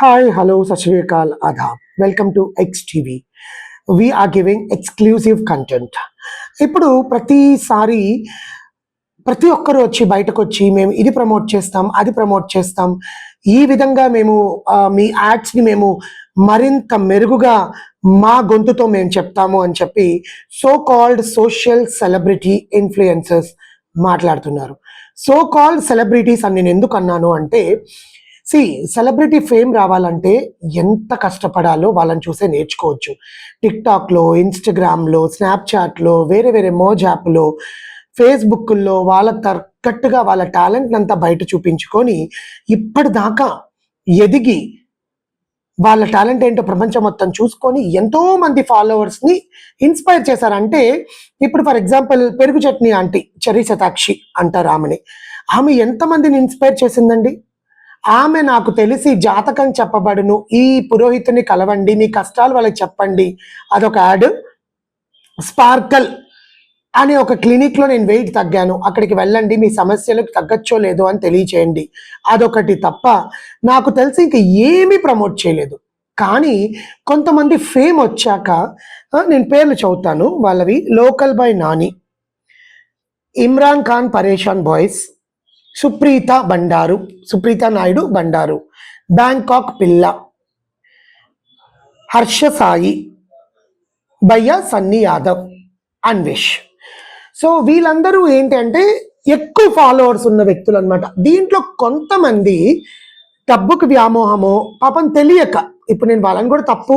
Hi, hello, Sat Shri Akal, Adab. Welcome to XTV. We are giving exclusive content. ఇప్పుడు ప్రతిసారి ప్రతి ఒక్కరు వచ్చి బయటకు వచ్చి మేము ఇది ప్రమోట్ చేస్తాం అది ప్రమోట్ చేస్తాం ఈ విధంగా మేము మీ యాడ్స్ని మేము మరింత మెరుగుగా మా గొంతుతో మేము చెప్తాము అని చెప్పి so called social celebrity influencers మాట్లాడుతున్నారు సో కాల్డ్ సెలబ్రిటీస్ అని నేను ఎందుకు అన్నాను అంటే సి సెలబ్రిటీ ఫేమ్ రావాలంటే ఎంత కష్టపడాలో వాళ్ళని చూసే నేర్చుకోవచ్చు. టిక్ టాక్లో ఇన్స్టాగ్రామ్లో స్నాప్చాట్లో వేరే వేరే మోజ్ యాప్లో ఫేస్బుక్లో వాళ్ళ తగ్గట్టుగా వాళ్ళ టాలెంట్ అంతా బయట చూపించుకొని ఇప్పటిదాకా ఎదిగి వాళ్ళ టాలెంట్ ఏంటో ప్రపంచం మొత్తం చూసుకొని ఎంతో మంది ఫాలోవర్స్ని ఇన్స్పైర్ చేశారంటే ఇప్పుడు ఫర్ ఎగ్జాంపుల్ పెరుగు చట్నీ ఆంటీ చరీ శతాక్షి అంటారు ఆమెని. ఆమె ఎంతమందిని ఇన్స్పైర్ చేసిందండి? ఆమె నాకు తెలిసి జాతకం చెప్పబడును. ఈ పురోహితుని కలవండి మీ కష్టాలు వాళ్ళకి చెప్పండి. అదొక యాడ్. స్పార్కల్ అనే ఒక క్లినిక్లో నేను వెయిట్ తగ్గాను. అక్కడికి వెళ్ళండి మీ సమస్యలకు తగ్గచ్చో లేదో అని తెలియచేయండి. అదొకటి తప్ప నాకు తెలిసి ఇంక ఏమీ ప్రమోట్ చేయలేదు. కానీ కొంతమంది ఫేమ్ వచ్చాక నేను పేర్లు చదువుతాను. వాళ్ళవి local by Nani. Imran Khan Pareshan boys. Supreetha Bandaru Supreetha Naidu Bandaru Bangkok పిల్ల హర్ష సాయి భయ్య సన్నీ యాదవ్ అన్వేష్. సో వీళ్ళందరూ ఏంటంటే ఎక్కువ ఫాలోవర్స్ ఉన్న వ్యక్తులు అనమాట దీంట్లో కొంతమంది డబ్బుకు వ్యామోహమో పాపం తెలియక ఇప్పుడు నేను వాళ్ళని కూడా తప్పు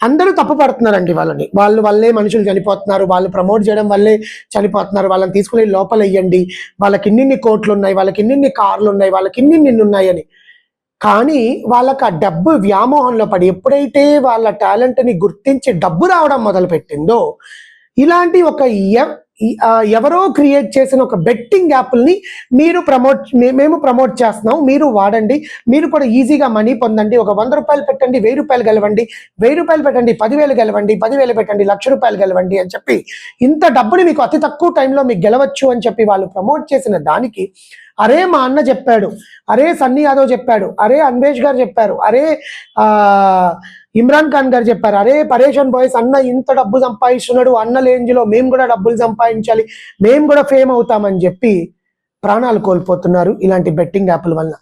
అందరూ తప్పు పడుతున్నారండి వాళ్ళని. వాళ్ళు వల్లే మనుషులు చనిపోతున్నారు వాళ్ళు ప్రమోట్ చేయడం వల్లే చనిపోతున్నారు వాళ్ళని తీసుకుని లోపల వేయండి వాళ్ళకి ఇన్నిన్ని కోట్లు ఉన్నాయి వాళ్ళకి ఇన్నిన్ని కార్లు ఉన్నాయి వాళ్ళకి ఇన్నిన్ని ఉన్నాయని కానీ వాళ్ళకి ఆ డబ్బు వ్యామోహంలో పడి ఎప్పుడైతే వాళ్ళ టాలెంట్ని గుర్తించి డబ్బు రావడం మొదలు పెట్టిందో ఇలాంటి ఒక ఎవరో క్రియేట్ చేసిన ఒక బెట్టింగ్ యాప్ని మీరు ప్రమోట్ మే- మేము ప్రమోట్ చేస్తున్నాం. మీరు వాడండి. మీరు కూడా ఈజీగా మనీ పొందండి. ఒక వంద రూపాయలు పెట్టండి వెయ్యి రూపాయలు గెలవండి. వెయ్యి రూపాయలు పెట్టండి పదివేలు గెలవండి పదివేలు పెట్టండి లక్ష రూపాయలు గెలవండి అని చెప్పి ఇంత డబ్బుని మీకు అతి తక్కువ టైంలో మీకు గెలవచ్చు అని చెప్పి వాళ్ళు ప్రమోట్ చేసిన దానికి అరే మా అన్న చెప్పాడు అరే సన్నీ యాదవ్ చెప్పాడు అరే అన్వేష్ గారు చెప్పారు అరే ఆ, ఇమ్రాన్ ఖాన్ గారు చెప్పారు అరే పరేషన్ బాయ్స్ అన్న ఇంత డబ్బు సంపాదిస్తున్నాడు అన్న లేంజ్లో మేము కూడా డబ్బులు సంపాదించాలి మేము కూడా ఫేమ్ అవుతామని చెప్పి ప్రాణాలు కోల్పోతున్నారు ఇలాంటి బెట్టింగ్ యాప్ల వల్ల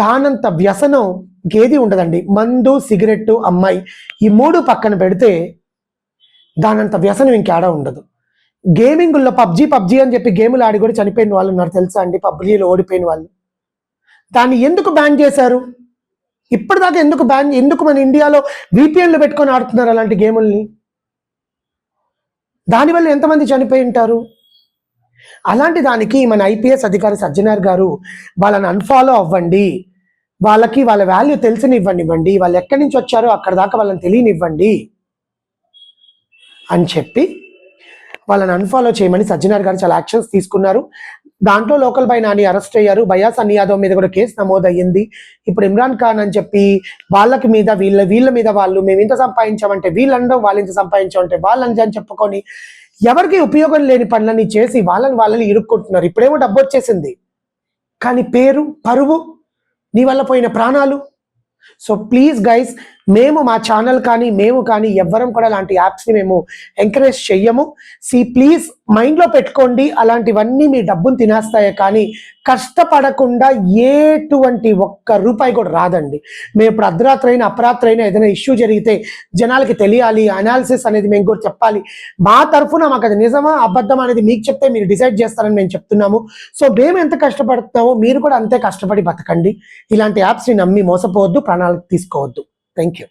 దానంత వ్యసనం ఇంకేది ఉండదండి మందు సిగరెట్టు అమ్మాయి ఈ మూడు పక్కన పెడితే దానంత వ్యసనం ఇంకేడా ఉండదు. గేమింగ్లో పబ్జి పబ్జి అని చెప్పి గేములు ఆడి కూడా చనిపోయిన వాళ్ళు ఉన్నారు తెలుసా అండి పబ్జీలో ఓడిపోయిన వాళ్ళు. దాన్ని ఎందుకు బ్యాన్ చేశారు? ఇప్పటిదాకా ఎందుకు బ్యాన్ ఎందుకు మన ఇండియాలో విపిఎన్లు పెట్టుకొని ఆడుతున్నారు అలాంటి గేముల్ని? దానివల్ల ఎంతమంది చనిపోయి ఉంటారు? అలాంటి దానికి మన ఐపీఎస్ అధికారి సజ్జనార్ గారు వాళ్ళని అన్ఫాలో అవ్వండి. వాళ్ళకి వాళ్ళ వాల్యూ తెలిసినివ్వండి వాళ్ళు ఎక్కడి నుంచి వచ్చారో అక్కడ దాకా వాళ్ళని తెలియనివ్వండి అని చెప్పి వాళ్ళని అన్ఫాలో చేయమని సజ్జనార్ గారు చాలా యాక్షన్స్ తీసుకున్నారు. దాంట్లో లోకల్ బై నాని అరెస్ట్ అయ్యారు. బయా సన్నీ యాదవ్ మీద కూడా కేసు నమోదయ్యింది. ఇప్పుడు ఇమ్రాన్ ఖాన్ అని చెప్పి వాళ్ళకి మీద వీళ్ళ వీళ్ళ మీద వాళ్ళు మేము ఇంత సంపాదించామంటే వీళ్ళందరూ వాళ్ళు ఇంత సంపాదించామంటే వాళ్ళని అని చెప్పుకొని ఎవరికి ఉపయోగం లేని పనులని చేసి వాళ్ళని వాళ్ళని ఇరుక్కుంటున్నారు. ఇప్పుడేమో డబ్బు వచ్చేసింది. కానీ పేరు పరువు నీ వల్ల పోయిన ప్రాణాలు. సో ప్లీజ్ గైస్ మేము మా ఛానల్ కానీ మేము కానీ ఎవ్వరం కూడా అలాంటి యాప్స్ని మేము ఎంకరేజ్ చెయ్యము. సి ప్లీజ్ మైండ్లో పెట్టుకోండి అలాంటివన్నీ మీ డబ్బును తినేస్తాయే కానీ కష్టపడకుండా ఎటువంటి ఒక్క రూపాయి కూడా రాదండి. మేము ఇప్పుడు అర్ధరాత్రి అయినా అపరాత్రి అయినా ఏదైనా ఇష్యూ జరిగితే జనాలకి తెలియాలి అనాలిసిస్ అనేది మేము కూడా చెప్పాలి. మా తరఫున మాకు అది నిజమా అబద్ధం అనేది మీకు చెప్తే మీరు డిసైడ్ చేస్తారని మేము చెప్తున్నాము. సో మేము ఎంత కష్టపడుతున్నామో మీరు కూడా అంతే కష్టపడి బతకండి. ఇలాంటి యాప్స్ని నమ్మి మోసపోవద్దు ప్రాణాలకు తీసుకోవద్దు. Thank you